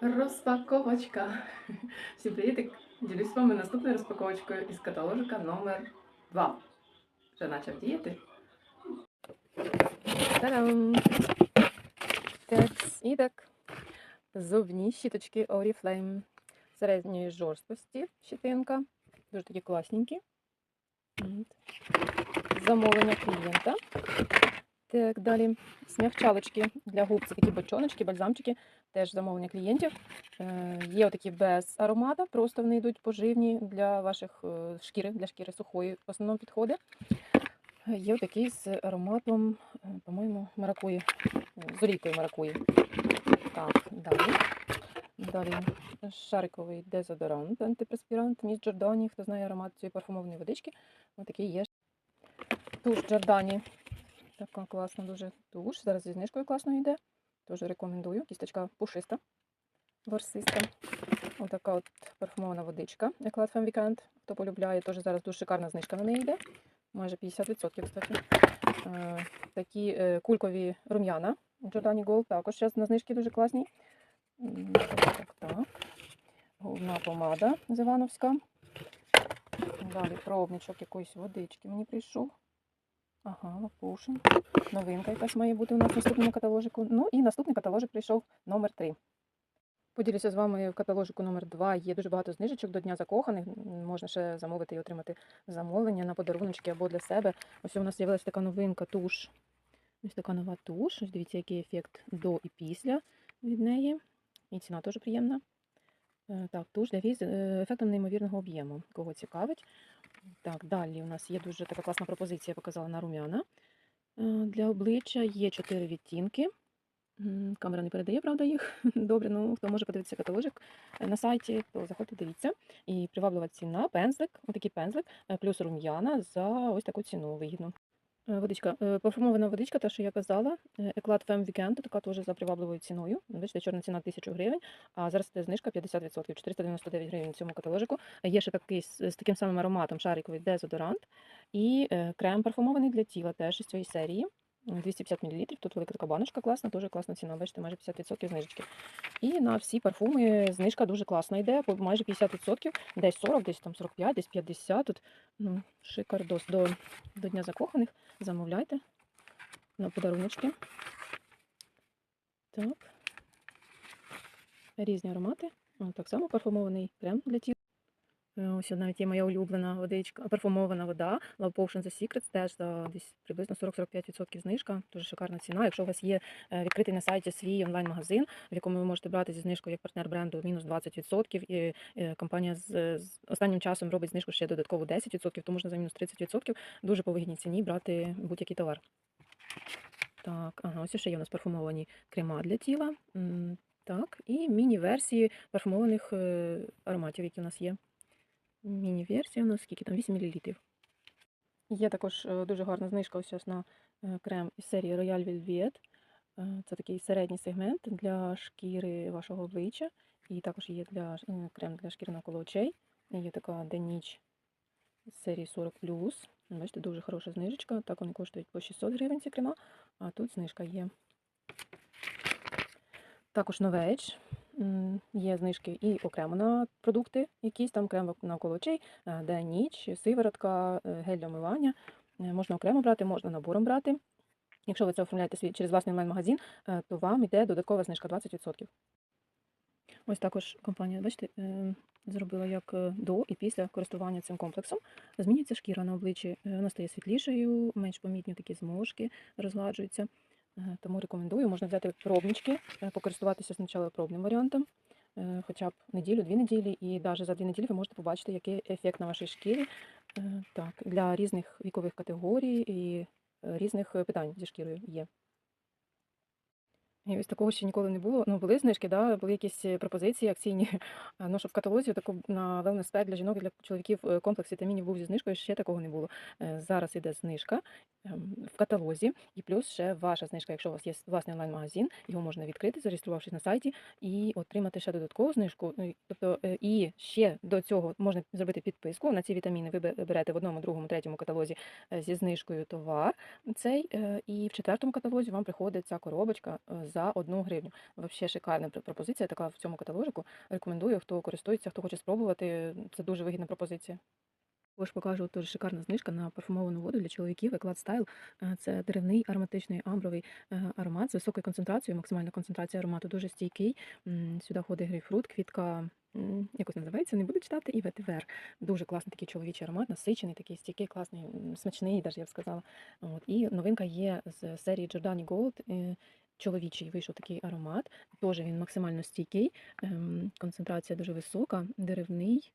Розпаковочка. Всім привітик! Ділюсь з вами наступною розпаковочкою із каталожика номер 2 Вже почав діяти. Та-дам! Так, і так. Зубні щіточки Oriflame середньої жорсткості щетинка. Дуже такі класненькі. Замовлення клієнта. Так, далі смягчалочки для губ. Це такі бочоночки, бальзамчики, теж замовлення клієнтів. Е, Є отакі без аромата, просто вони йдуть поживні для ваших е, шкіри, для шкіри сухої в основному підходить. Е, Є отакий з ароматом, е, по-моєму, маракуї, з олійкою маракуї. Так, далі. Далі шариковий дезодорант, антипреспірант, міс Джордані. Хто знає аромат цієї парфумованої водички, отакий є. Туш Джордані. Така класна дуже туш. Зараз зі знижкою класно йде. Дуже рекомендую. Кісточка пушиста, ворсиста. Отака от парфумована водичка. Еклад Femme Weekend. Хто полюбляє, теж зараз дуже шикарна знижка на неї йде. Майже 50%, кстати. Е, такі е, кулькові рум'яна. Giordani Gold також зараз на знижки дуже класні. Губна помада Зивановська. Далі пробничок якоїсь водички мені прийшов. Ага, лапушин. Новинка якась має бути у нас в наступному каталожику. Ну і наступний каталожик прийшов номер 3. Поділюся з вами в каталожику номер 2 Є дуже багато знижечок до Дня закоханих. Можна ще замовити і отримати замовлення на подаруночки або для себе. Ось у нас з'явилася така новинка туш. Ось така нова туш. Ось дивіться, який ефект до і після від неї. І ціна теж приємна. Е, Так, туш для віз е, ефектом неймовірного об'єму. Кого цікавить. Так, далі у нас є дуже така класна пропозиція, я показала на рум'яна. Е, Для обличчя є чотири відтінки. Камера не передає, правда, їх. Добре, ну хто може подивитися каталожик на сайті, то заходьте, дивіться. І приваблива ціна, пензлик, отакий пензлик, плюс рум'яна за ось таку ціну вигідну. Е, Водичка, е, парфумована водичка, та що я казала, е, Еклад Фем Weekend, така теж за привабливою ціною. Бачите, чорна ціна 1000 гривень, а зараз це знижка 50%, 499 гривень в цьому каталожику. Є ще такий з, таким самим ароматом шариковий дезодорант і крем парфумований для тіла теж із цієї серії. М, 250 мл. Тут велика така баночка класна, дуже класна ціна. Бачите, майже 50% знижечки. І на всі парфуми знижка дуже класна йде, майже 50%, десь 40, десь там 45, десь 50. Тут ну, шикардос до, до Дня закоханих. Замовляйте на подаруночки. Так. Різні аромати. Так само парфумований крем для тіла. Е, Ось навіть є моя улюблена водичка, парфумована вода Love Potion The Secrets, теж за десь приблизно 40-45% знижка. Дуже шикарна ціна. Якщо у вас є е, відкритий на сайті свій онлайн-магазин, в якому ви можете брати зі знижкою як партнер бренду мінус 20%, і е, компанія з, з останнім часом робить знижку ще додатково 10%, то можна за мінус 30% дуже по вигідній ціні брати будь-який товар. Так, ага, ось ще є у нас парфумовані крема для тіла. Так, і міні-версії парфумованих ароматів, які у нас є. Міні-версія у нас скільки там 8 мл. Є також е, дуже гарна знижка ось на е, крем із серії Royal Velvet. Е, Це такий середній сегмент для шкіри вашого обличчя. І також є для, крем для шкіри навколо очей. Є така день-ніч з серії 40 Бачите, дуже хороша знижечка. Так вони коштують по 600 гривень ці крема, а тут знижка є. Також Novage. Є знижки і окремо на продукти, якісь там крем навколо очей, е, день ніч, сиворотка, е, гель для омивання. Е, Можна окремо брати, можна набором брати. Якщо ви це оформляєте через власний онлайн-магазин, то вам йде додаткова знижка 20%. Ось також компанія, бачите, зробила як до і після користування цим комплексом. Змінюється шкіра на обличчі, вона стає світлішою, менш помітні такі зморшки розгладжуються. Е, Тому рекомендую, можна взяти пробнички, е, покористуватися спочатку пробним варіантом, е, хоча б неділю-дві неділі, і навіть за дві неділі ви можете побачити, який ефект на вашій шкірі так, для різних вікових категорій і різних питань зі шкірою є. І ось такого ще ніколи не було. Ну, були знижки, да, були якісь е, пропозиції акційні. Ну, щоб в каталозі таку на wellness pack для жінок і для чоловіків е, комплекс вітамінів був зі знижкою, ще такого не було. Е, Зараз іде знижка ем, в каталозі, і плюс ще ваша знижка, якщо у вас є власний онлайн-магазин, його можна відкрити, зареєструвавшись на сайті, і отримати ще додаткову знижку. Ну, Тобто, і ще до цього можна зробити підписку на ці вітаміни. Ви берете в одному, другому, третьому каталозі зі знижкою товар цей, і в четвертому каталозі вам приходить ця коробочка за 1 гривню. Взагалі шикарна пропозиція така в цьому каталожику. Рекомендую, хто користується, хто хоче спробувати. Це дуже вигідна пропозиція. Також покажу теж шикарна знижка на парфумовану воду для чоловіків Еклад Style. Е, Це деревний ароматичний амбровий е, аромат з високою концентрацією, максимальна концентрація аромату дуже стійкий. Сюди входить грейпфрут, квітка, якось називається, не буду читати, і ветивер. Дуже класний такий чоловічий аромат, насичений, такий стійкий, класний, смачний, навіть я б сказала. От. І новинка є з серії Giordani Gold. Чоловічий вийшов такий аромат. Теж він максимально стійкий, ем, концентрація дуже висока, деревний.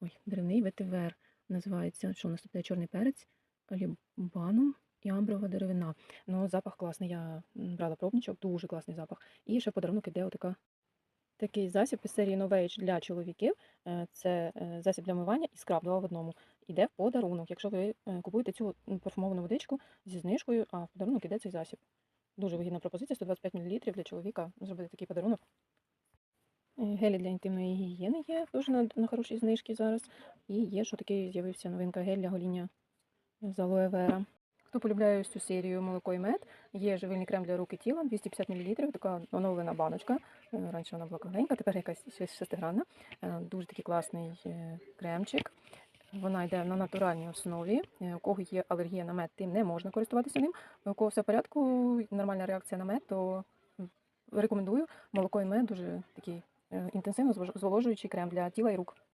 Ой, деревний ветивер називається. Що у нас тут є чорний перець, лібанум і амброва деревина. Ну, запах класний. Я брала пробничок, дуже класний запах. І ще подарунок іде отака. Такий засіб із серії Novage для чоловіків. Е, Це е, засіб для мивання і скраб два в одному. Іде в подарунок. Якщо ви е, купуєте цю парфумовану водичку зі знижкою, а в подарунок іде цей засіб. Дуже вигідна пропозиція, 125 мл для чоловіка. Зробити такий подарунок. Е, Гелі для інтимної гігієни є дуже на, на хорошій знижці зараз. І є, що такий з'явився новинка гель для гоління з алоe вера. Хто полюбляє ось цю серію молоко і мед, є живильний крем для рук і тіла, 250 мл, така оновлена баночка. Е, Раніше вона була кругленька, тепер якась шестигранна. Е, Дуже такий класний кремчик. Вона йде на натуральній основі. Е, У кого є алергія на мед, тим не можна користуватися ним. У кого все в порядку, нормальна реакція на мед, то рекомендую молоко і мед дуже такий е, інтенсивно зволожуючий крем для тіла і рук.